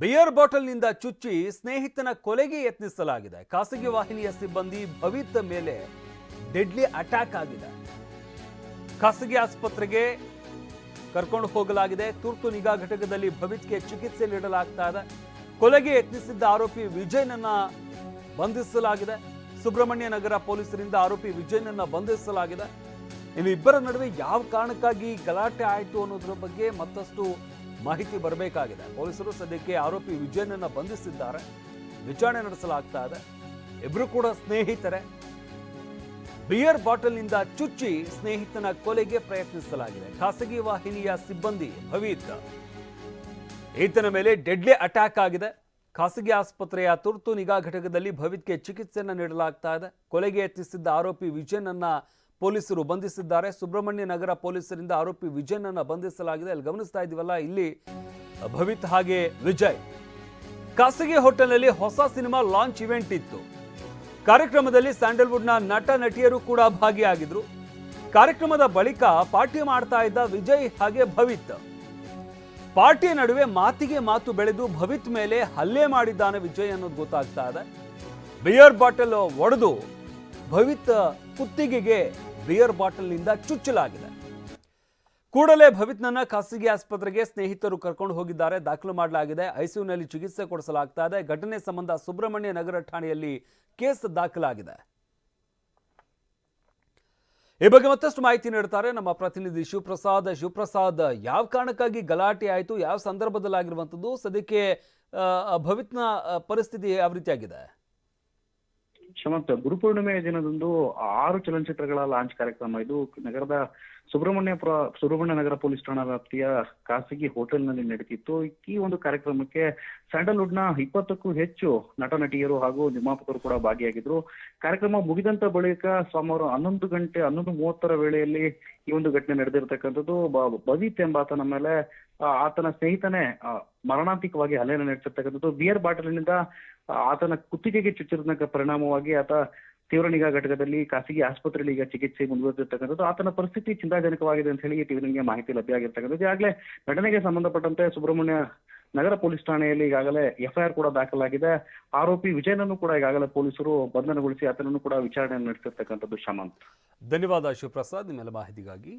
Beer ಬಾಟಲ್ನಿಂದ ಚುಚ್ಚಿ ಸ್ನೇಹಿತನ ಕೊಲೆಗೆ ಯತ್ನಿಸಲಾಗಿದೆ. ಖಾಸಗಿ ವಾಹಿನಿಯ ಸಿಬ್ಬಂದಿ ಭವಿತ್ ಮೇಲೆ ಡೆಡ್ಲಿ ಅಟ್ಯಾಕ್ ಆಗಿದೆ. ಖಾಸಗಿ ಆಸ್ಪತ್ರೆಗೆ ಕರ್ಕೊಂಡು ಹೋಗಲಾಗಿದೆ. ತುರ್ತು ನಿಗಾ ಘಟಕದಲ್ಲಿ ಭವಿತ್ಗೆ ಚಿಕಿತ್ಸೆ ನೀಡಲಾಗ್ತಾ ಇದೆ. ಕೊಲೆಗೆ ಯತ್ನಿಸಿದ್ದ ಆರೋಪಿ ವಿಜಯ್ನನ್ನ ಬಂಧಿಸಲಾಗಿದೆ. ಸುಬ್ರಹ್ಮಣ್ಯ ನಗರ ಪೊಲೀಸರಿಂದ ಆರೋಪಿ ವಿಜಯ್ನನ್ನ ಬಂಧಿಸಲಾಗಿದೆ. ಇನ್ನು ಇಬ್ಬರ ನಡುವೆ ಯಾವ ಕಾರಣಕ್ಕಾಗಿ ಗಲಾಟೆ ಆಯಿತು ಅನ್ನೋದ್ರ ಬಗ್ಗೆ ಮತ್ತಷ್ಟು ಮಾಹಿತಿ ಬರಬೇಕಾಗಿದೆ. ಪೊಲೀಸರು ಸದ್ಯಕ್ಕೆ ಆರೋಪಿ ವಿಜಯನನ್ನು ಬಂಧಿಸಿದ್ದಾರೆ. ವಿಚಾರಣೆ ನಡೆಸಲಾಗ್ತಾ ಇದೆ. ಇಬ್ಬರು ಕೂಡ ಸ್ನೇಹಿತರೆ. ಬಿಯರ್ ಬಾಟಲ್ನಿಂದ ಚುಚ್ಚಿ ಸ್ನೇಹಿತನ ಕೊಲೆಗೆ ಪ್ರಯತ್ನಿಸಲಾಗಿದೆ. ಖಾಸಗಿ ವಾಹಿನಿಯ ಸಿಬ್ಬಂದಿ ಭವೀತ್ ಈತನ ಮೇಲೆ ಡೆಡ್ಲಿ ಅಟ್ಯಾಕ್ ಆಗಿದೆ. ಖಾಸಗಿ ಆಸ್ಪತ್ರೆಯ ತುರ್ತು ನಿಗಾ ಘಟಕದಲ್ಲಿ ಭವಿತ್ಗೆ ಚಿಕಿತ್ಸೆಯನ್ನು ನೀಡಲಾಗ್ತಾ ಇದೆ. ಕೊಲೆಗೆ ಯತ್ನಿಸಿದ್ದ ಆರೋಪಿ ವಿಜಯನನ್ನ ಪೊಲೀಸರು ಬಂಧಿಸಿದ್ದಾರೆ. ಸುಬ್ರಹ್ಮಣ್ಯ ನಗರ ಪೊಲೀಸರಿಂದ ಆರೋಪಿ ವಿಜಯನನ್ನ ಬಂಧಿಸಲಾಗಿದೆ. ಅಲ್ಲಿ ಗಮನಿಸ್ತಾ ಇದೀವಲ್ಲ ಇಲ್ಲಿ ಭವಿತ್ ಹಾಗೆ ವಿಜಯ್. ಖಾಸಗಿ ಹೋಟೆಲ್ನಲ್ಲಿ ಹೊಸ ಸಿನಿಮಾ ಲಾಂಚ್ ಇವೆಂಟ್ ಇತ್ತು. ಕಾರ್ಯಕ್ರಮದಲ್ಲಿ ಸ್ಯಾಂಡಲ್ವುಡ್ನ ನಟ, ನಟಿಯರು ಕೂಡ ಭಾಗಿಯಾಗಿದ್ರು. ಕಾರ್ಯಕ್ರಮದ ಬಳಿಕ ಪಾರ್ಟಿ ಮಾಡ್ತಾ ಇದ್ದ ವಿಜಯ್ ಹಾಗೆ ಭವಿತ್. ಪಾರ್ಟಿಯ ನಡುವೆ ಮಾತಿಗೆ ಮಾತು ಬೆಳೆದು ಭವಿತ್ ಮೇಲೆ ಹಲ್ಲೆ ಮಾಡಿದ್ದಾನೆ ವಿಜಯ್ ಅನ್ನೋದು ಗೊತ್ತಾಗ್ತಾ ಇದೆ. ಬಿಯರ್ ಬಾಟಲ್ ಒಡೆದು ಭವಿತ್ ಕುತ್ತಿಗೆಗೆ ಬಿಯರ್ ಬಾಟಲ್ನಿಂದ ಚುಚ್ಚಲಾಗಿದೆ. ಕೂಡಲೇ ಭವಿತ್ನನ್ನ ಖಾಸಗಿ ಆಸ್ಪತ್ರೆಗೆ ಸ್ನೇಹಿತರು ಕರ್ಕೊಂಡು ಹೋಗಿದ್ದಾರೆ. ದಾಖಲು ಮಾಡಲಾಗಿದೆ. ಐಸಿಯುನಲ್ಲಿ ಚಿಕಿತ್ಸೆ ಕೊಡಿಸಲಾಗ್ತಾ ಇದೆ. ಘಟನೆ ಸಂಬಂಧ ಸುಬ್ರಹ್ಮಣ್ಯ ನಗರ ಠಾಣೆಯಲ್ಲಿ ಕೇಸ್ ದಾಖಲಾಗಿದೆ. ಈ ಬಗ್ಗೆ ಮತ್ತಷ್ಟು ಮಾಹಿತಿ ನೀಡ್ತಾರೆ ನಮ್ಮ ಪ್ರತಿನಿಧಿ ಶಿವಪ್ರಸಾದ್. ಶಿವಪ್ರಸಾದ್, ಯಾವ ಕಾರಣಕ್ಕಾಗಿ ಗಲಾಟೆ ಆಯಿತು? ಯಾವ ಸಂದರ್ಭದಲ್ಲಾಗಿರುವಂಥದ್ದು? ಸದ್ಯಕ್ಕೆ ಭವಿತ್ನ ಪರಿಸ್ಥಿತಿ ಯಾವ ರೀತಿಯಾಗಿದೆ? ಶಮಂತ್ ಗುರುಪೂರ್ಣಿಮೆಯ ದಿನದಂದು ಆರು ಚಲನಚಿತ್ರಗಳ ಲಾಂಚ್ ಕಾರ್ಯಕ್ರಮ. ಇದು ನಗರದ ಸುಬ್ರಹ್ಮಣ್ಯಪುರ ಸುಬ್ರಹ್ಮಣ್ಯ ನಗರ ಪೊಲೀಸ್ ಠಾಣಾ ವ್ಯಾಪ್ತಿಯ ಖಾಸಗಿ ಹೋಟೆಲ್ನಲ್ಲಿ ನಡೀತಿತ್ತು ಈ ಒಂದು ಕಾರ್ಯಕ್ರಮಕ್ಕೆ ಸ್ಯಾಂಡಲ್ವುಡ್ನ ಇಪ್ಪತ್ತಕ್ಕೂ ಹೆಚ್ಚು ನಟ ನಟಿಯರು ಹಾಗೂ ನಿರ್ಮಾಪಕರು ಕೂಡ ಭಾಗಿಯಾಗಿದ್ರು. ಕಾರ್ಯಕ್ರಮ ಮುಗಿದಂತ ಬಳಿಕ ಸುಮಾರು ಹನ್ನೊಂದು ಗಂಟೆ, ಹನ್ನೊಂದು ಮೂವತ್ತರ ವೇಳೆಯಲ್ಲಿ ಈ ಒಂದು ಘಟನೆ ನಡೆದಿರ್ತಕ್ಕಂಥದ್ದು. ಬದೀತ್ ಎಂಬಾತನ ಮೇಲೆ ಆತನ ಸ್ನೇಹಿತನೇ ಮರಣಾಂತಿಕವಾಗಿ ಹಲ್ಲೆ ನಡೆಸಿರ್ತಕ್ಕಂಥದ್ದು. ಬಿಯರ್ ಬಾಟಲಿನಿಂದ ಆತನ ಕುತ್ತಿಗೆಗೆ ಚುಚ್ಚಿರೋದಕ್ಕೆ ಪರಿಣಾಮವಾಗಿ ಆತ ತೀವ್ರ ನಿಗಾ ಘಟಕದಲ್ಲಿ ಖಾಸಗಿ ಆಸ್ಪತ್ರೆಯಲ್ಲಿ ಈಗ ಚಿಕಿತ್ಸೆ ಮುಂದುವರೆದಿರ್ತಕ್ಕಂಥದ್ದು. ಆತನ ಪರಿಸ್ಥಿತಿ ಚಿಂತಾಜನಕವಾಗಿದೆ ಅಂತ ಹೇಳಿ ಟಿವಿನಿಗೆ ಮಾಹಿತಿ ಲಭ್ಯ ಆಗಿರ್ತಕ್ಕಂಥದ್ದು. ಈಗಾಗಲೇ ಘಟನೆಗೆ ಸಂಬಂಧಪಟ್ಟಂತೆ ಸುಬ್ರಹ್ಮಣ್ಯ ನಗರ ಪೊಲೀಸ್ ಠಾಣೆಯಲ್ಲಿ ಈಗಾಗಲೇ ಎಫ್ಐಆರ್ ಕೂಡ ದಾಖಲಾಗಿದೆ. ಆರೋಪಿ ವಿಜಯನನ್ನು ಕೂಡ ಈಗಾಗಲೇ ಪೊಲೀಸರು ಬಂಧನಗೊಳಿಸಿ ಆತನನ್ನು ಕೂಡ ವಿಚಾರಣೆ ನಡೆಸಿರ್ತಕ್ಕಂಥದ್ದು ಶಮಂತ್ ಧನ್ಯವಾದ ಶಿವಪ್ರಸಾದ್. ನಿಮ್ಮೆಲ್ಲ ಮಾಹಿತಿಗಾಗಿ